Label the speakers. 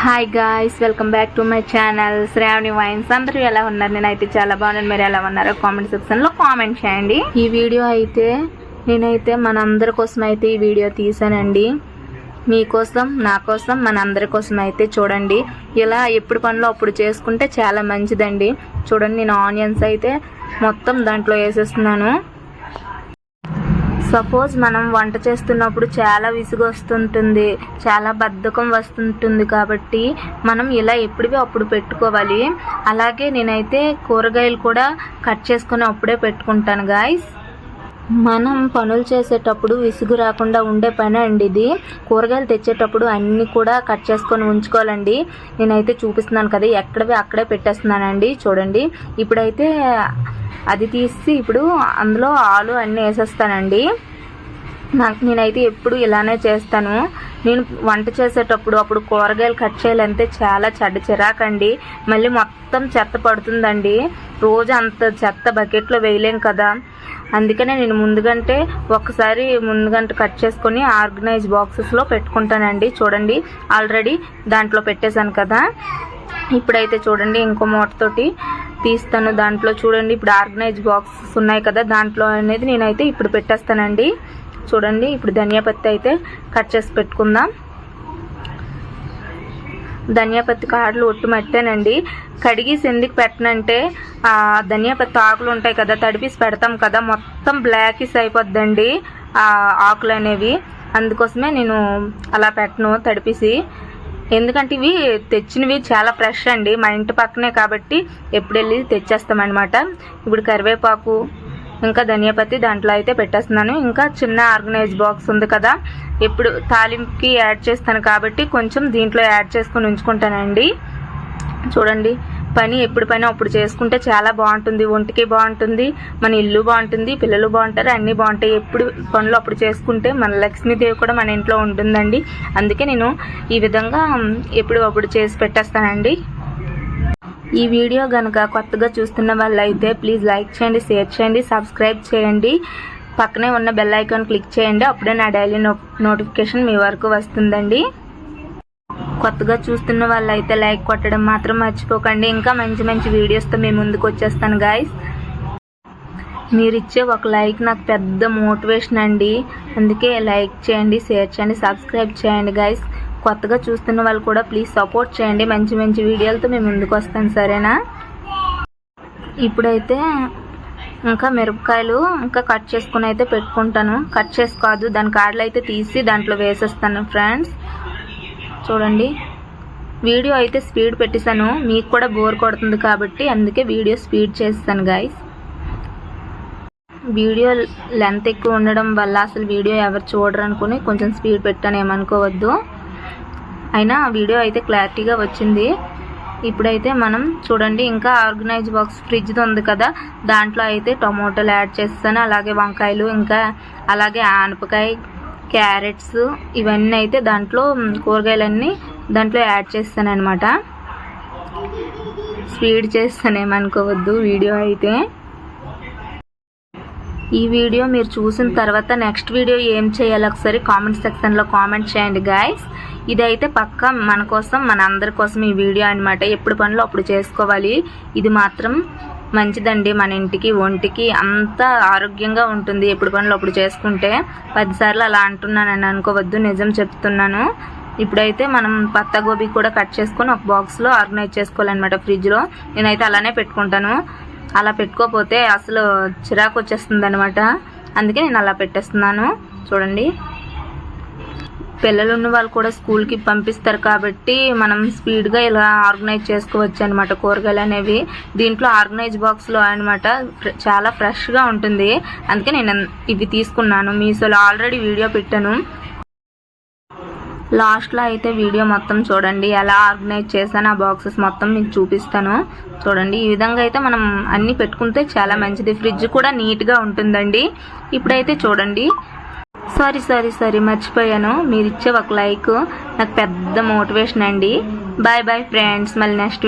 Speaker 1: Hi guys welcome back to my channel Sravani vines అందరూ ఎలా ఉన్నారు? నేనైతే చాలా బాగున్నాను. మీరు ఎలా ఉన్నారో కామెంట్ సెక్షన్లో కామెంట్ చేయండి. ఈ వీడియో అయితే నేనైతే మనందరి కోసం అయితే ఈ వీడియో తీసానండి. మీకోసం నా కోసం మన అందరి కోసం అయితే చూడండి. ఇలా ఎప్పుడు పనులు అప్పుడు చేసుకుంటే చాలా మంచిదండి. చూడండి నేను ఆనియన్స్ అయితే మొత్తం దాంట్లో వేసేస్తున్నాను. సపోజ్ మనం వంట చేస్తున్నప్పుడు చాలా విసుగు వస్తుంటుంది చాలా బద్ధకం వస్తుంటుంది కాబట్టి మనం ఇలా ఎప్పుడువి అప్పుడు పెట్టుకోవాలి. అలాగే నేనైతే కూరగాయలు కూడా కట్ చేసుకొని అప్పుడే పెట్టుకుంటాను గాయస్ మనం పనులు చేసేటప్పుడు విసుగు రాకుండా ఉండే పని అండి ఇది. కూరగాయలు తెచ్చేటప్పుడు అన్నీ కూడా కట్ చేసుకొని ఉంచుకోవాలండి. నేనైతే చూపిస్తున్నాను కదా ఎక్కడవి అక్కడే పెట్టేస్తున్నానండి చూడండి. ఇప్పుడైతే అది తీసి ఇప్పుడు అందులో ఆలు అన్నీ వేసేస్తానండి. నాకు నేనైతే ఎప్పుడు ఇలానే చేస్తాను. నేను వంట చేసేటప్పుడు అప్పుడు కూరగాయలు కట్ చేయాలంటే చాలా చెడ్డ చిరాకండి. మళ్ళీ మొత్తం చెత్త పడుతుందండి. రోజు అంత చెత్త బకెట్లో వేయలేం కదా. అందుకనే నేను ముందుగంటే ఒకసారి ముందుగంట కట్ చేసుకొని ఆర్గనైజ్ బాక్సెస్లో పెట్టుకుంటానండి. చూడండి ఆల్రెడీ దాంట్లో పెట్టేశాను కదా. ఇప్పుడైతే చూడండి ఇంకో మూటతోటి తీస్తాను. దాంట్లో చూడండి ఇప్పుడు ఆర్గనైజ్ బాక్సెస్ ఉన్నాయి కదా దాంట్లో అనేది నేనైతే ఇప్పుడు పెట్టేస్తానండి. చూడండి ఇప్పుడు ధనియాపత్తి అయితే కట్ చేసి పెట్టుకుందాం. ధనియాపత్తి కాడలు ఒట్టు మట్టానండి. కడిగేసి ఎందుకు పెట్టనంటే ఆ ధనియాపత్తి ఆకులు ఉంటాయి కదా తడిపేసి పెడతాం కదా మొత్తం బ్లాకిస్ అయిపోద్దండి ఆ ఆకులు అనేవి అందుకోసమే నేను అలా పెట్టను తడిపిసి. ఎందుకంటే ఇవి తెచ్చినవి చాలా ఫ్రెష్ అండి. మా ఇంటి పక్కనే కాబట్టి ఎప్పుడు వెళ్ళి తెచ్చేస్తామన్నమాట. ఇప్పుడు కరివేపాకు ఇంకా ధనియాపత్తి దాంట్లో అయితే పెట్టేస్తున్నాను. ఇంకా చిన్న ఆర్గనైజ్ బాక్స్ ఉంది కదా. ఇప్పుడు తాలింపుకి యాడ్ చేస్తాను కాబట్టి కొంచెం దీంట్లో యాడ్ చేసుకొని ఉంచుకుంటానండి. చూడండి. పని ఎప్పుడు పని అప్పుడు చేసుకుంటే చాలా బాగుంటుంది. ఒంటికి బాగుంటుంది మన ఇల్లు బాగుంటుంది పిల్లలు బాగుంటారు అన్నీ బాగుంటాయి. ఎప్పుడు పనులు అప్పుడు చేసుకుంటే మన లక్ష్మీదేవి కూడా మన ఇంట్లో ఉంటుందండి. అందుకే నేను ఈ విధంగా ఎప్పుడు అప్పుడు చేసి పెట్టేస్తానండి. ఈ వీడియో కనుక కొత్తగా చూస్తున్న వాళ్ళైతే ప్లీజ్ లైక్ చేయండి షేర్ చేయండి సబ్స్క్రైబ్ చేయండి. పక్కనే ఉన్న బెల్ ఐకాన్ క్లిక్ చేయండి అప్పుడే నా డైలీ నో నోటిఫికేషన్ మీ వరకు వస్తుందండి. కొత్తగా చూస్తున్న వాళ్ళైతే లైక్ కొట్టడం మాత్రం మర్చిపోకండి. ఇంకా మంచి మంచి వీడియోస్తో మీ ముందుకు వచ్చేస్తాను గాయస్ మీరు ఇచ్చే ఒక లైక్ నాకు పెద్ద మోటివేషన్ అండి. అందుకే లైక్ చేయండి షేర్ చేయండి సబ్స్క్రైబ్ చేయండి గాయస్ కొత్తగా చూస్తున్న వాళ్ళు కూడా ప్లీజ్ సపోర్ట్ చేయండి. మంచి మంచి వీడియోలతో మేము ముందుకు వస్తాను సరేనా? ఇప్పుడైతే ఇంకా మిరపకాయలు ఇంకా కట్ చేసుకుని అయితే పెట్టుకుంటాను. కట్ చేసుకోదు. దాని కాడలు అయితే తీసి దాంట్లో వేసేస్తాను ఫ్రెండ్స్ చూడండి. వీడియో అయితే స్పీడ్ పెట్టేశాను. మీకు కూడా బోర్ కొడుతుంది కాబట్టి అందుకే వీడియో స్పీడ్ చేస్తాను గాయస్ వీడియో లెంత్ ఎక్కువ ఉండడం వల్ల అసలు వీడియో ఎవరు చూడరు అనుకుని కొంచెం స్పీడ్ పెట్టాను ఏమనుకోవద్దు. అయినా వీడియో అయితే క్లారిటీగా వచ్చింది. ఇప్పుడైతే మనం చూడండి ఇంకా ఆర్గనైజ్ బాక్స్ ఫ్రిడ్జ్ది ఉంది కదా. దాంట్లో అయితే టొమాటోలు యాడ్ చేస్తాను. అలాగే వంకాయలు ఇంకా అలాగే ఆనపకాయ క్యారెట్స్ ఇవన్నీ అయితే దాంట్లో కూరగాయలన్నీ దాంట్లో యాడ్ చేస్తాను అనమాట స్పీడ్ చేస్తానేమనుకోవద్దు వీడియో అయితే. ఈ వీడియో మీరు చూసిన తర్వాత నెక్స్ట్ వీడియో ఏం చేయాలి ఒకసారి కామెంట్ సెక్షన్లో కామెంట్ చేయండి గాయస్ ఇదైతే పక్క మన కోసం మన అందరి కోసం ఈ వీడియో అనమాట ఎప్పుడు పనులు అప్పుడు చేసుకోవాలి. ఇది మాత్రం మంచిదండి మన ఇంటికి ఒంటికి అంత ఆరోగ్యంగా ఉంటుంది ఎప్పుడు పనులు అప్పుడు చేసుకుంటే. పదిసార్లు అలా అంటున్నానని అనుకోవద్దు నిజం చెప్తున్నాను. ఇప్పుడైతే మనం పత్తా గోబీ కూడా కట్ చేసుకొని ఒక బాక్స్లో ఆర్గనైజ్ చేసుకోవాలన్నమాట ఫ్రిడ్జ్లో. నేనైతే అలానే పెట్టుకుంటాను. అలా పెట్టుకోకపోతే అసలు చిరాకు వచ్చేస్తుంది అనమాట అందుకే నేను అలా పెట్టేస్తున్నాను. చూడండి. పిల్లలు ఉన్న వాళ్ళు కూడా స్కూల్కి పంపిస్తారు కాబట్టి మనం స్పీడ్గా ఇలా ఆర్గనైజ్ చేసుకోవచ్చు అనమాట కూరగాయలు అనేవి. దీంట్లో ఆర్గనైజ్ బాక్స్లో అనమాట చాలా ఫ్రెష్గా ఉంటుంది. అందుకే నేను ఇవి తీసుకున్నాను. మీషోలో ఆల్రెడీ వీడియో పెట్టాను. లాస్ట్లో అయితే వీడియో మొత్తం చూడండి. ఎలా ఆర్గనైజ్ చేశాను ఆ బాక్సెస్ మొత్తం మీకు చూపిస్తాను. చూడండి. ఈ విధంగా అయితే మనం అన్నీ పెట్టుకుంటే చాలా మంచిది. ఫ్రిడ్జ్ కూడా నీట్గా ఉంటుందండి. ఇప్పుడైతే చూడండి. సారీ సారీ సారీ మర్చిపోయాను. మీరు ఇచ్చే ఒక లైక్ నాకు పెద్ద మోటివేషన్ అండి. బాయ్ బాయ్ ఫ్రెండ్స్ మళ్ళీ నెక్స్ట్